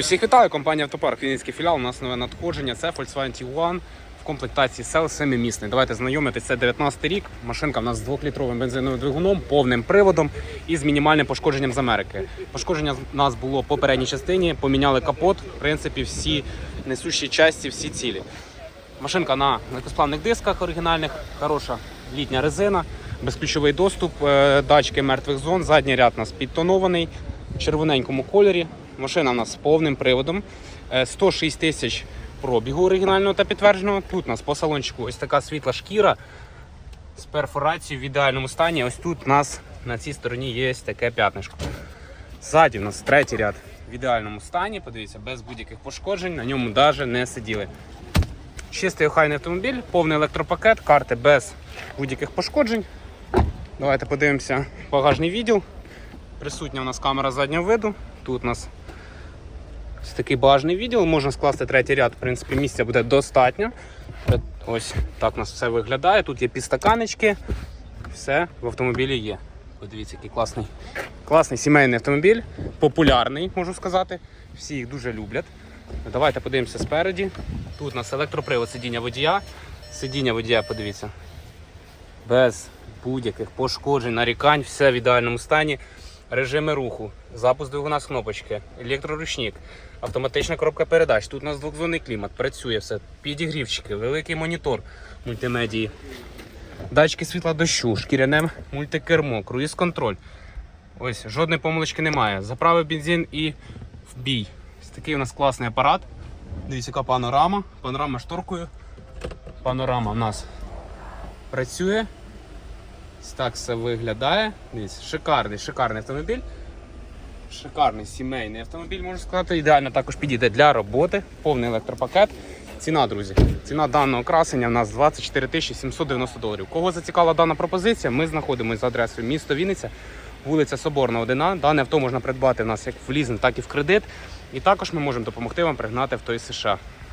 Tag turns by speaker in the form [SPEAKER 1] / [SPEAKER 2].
[SPEAKER 1] Всіх вітаю, компанія Автопарк, Вінницький філіал. У нас нове надходження. Це Volkswagen Tiguan в комплектації сел 7-місний. Давайте знайомитися. Це 19 рік. Машинка в нас з 2-літровим бензиновим двигуном, повним приводом і з мінімальним пошкодженням з Америки. Пошкодження в нас було по передній частині, поміняли капот. В принципі, всі несущі часті, всі цілі. Машинка на легкосплавних дисках оригінальних, хороша літня резина, безключовий доступ, е, датчики мертвих зон, задній ряд у нас підтонований в червоненькому кольорі. Машина у нас з повним приводом. Е, 106 тисяч пробігу оригінального та підтвердженого. Тут у нас по салончику ось така світла шкіра з перфорацією в ідеальному стані. Ось тут у нас на цій стороні є таке п'ятнишко. Ззаді у нас третій ряд в ідеальному стані. Подивіться, без будь-яких пошкоджень, на ньому навіть не сиділи. Чистий охайний автомобіль, повний електропакет, карти без будь-яких пошкоджень. Давайте подивимося багажний відділ. Присутня у нас камера заднього виду. Тут у нас ось такий багажний відділ. Можна скласти третій ряд, в принципі, місця буде достатньо. Ось так у нас все виглядає. Тут є підстаканечки. Все в автомобілі є. Подивіться, який класний, класний сімейний автомобіль, популярний, можу сказати. Всі їх дуже люблять. Давайте подивимося спереді. Тут у нас електропривод сидіння водія. Сидіння водія, подивіться. Без будь-яких пошкоджень, нарікань, все в ідеальному стані. Режими руху, запуск двигуна з кнопочки, електроручник, автоматична коробка передач. Тут у нас двохзонний клімат, працює все. Підігрівчики, великий монітор мультимедії. Датчики світла дощу, шкіряне мультикермо, круїз-контроль. Ось, жодної помилочки немає. Заправив бензин і в бій. Ось такий у нас класний апарат. Дивіться, яка панорама. Панорама шторкою. Панорама у нас працює. Так все виглядає. Шикарний, шикарний автомобіль. Шикарний сімейний автомобіль, можна сказати. Ідеально також підійде для роботи. Повний електропакет. Ціна, друзі. Ціна даного красення у нас 24 790 доларів. Кого зацікавила дана пропозиція, ми знаходимося за адресою місто Вінниця, вулиця Соборна, 1А. Дане авто можна придбати в нас як в лізинг, так і в кредит. І також ми можемо допомогти вам пригнати в той США.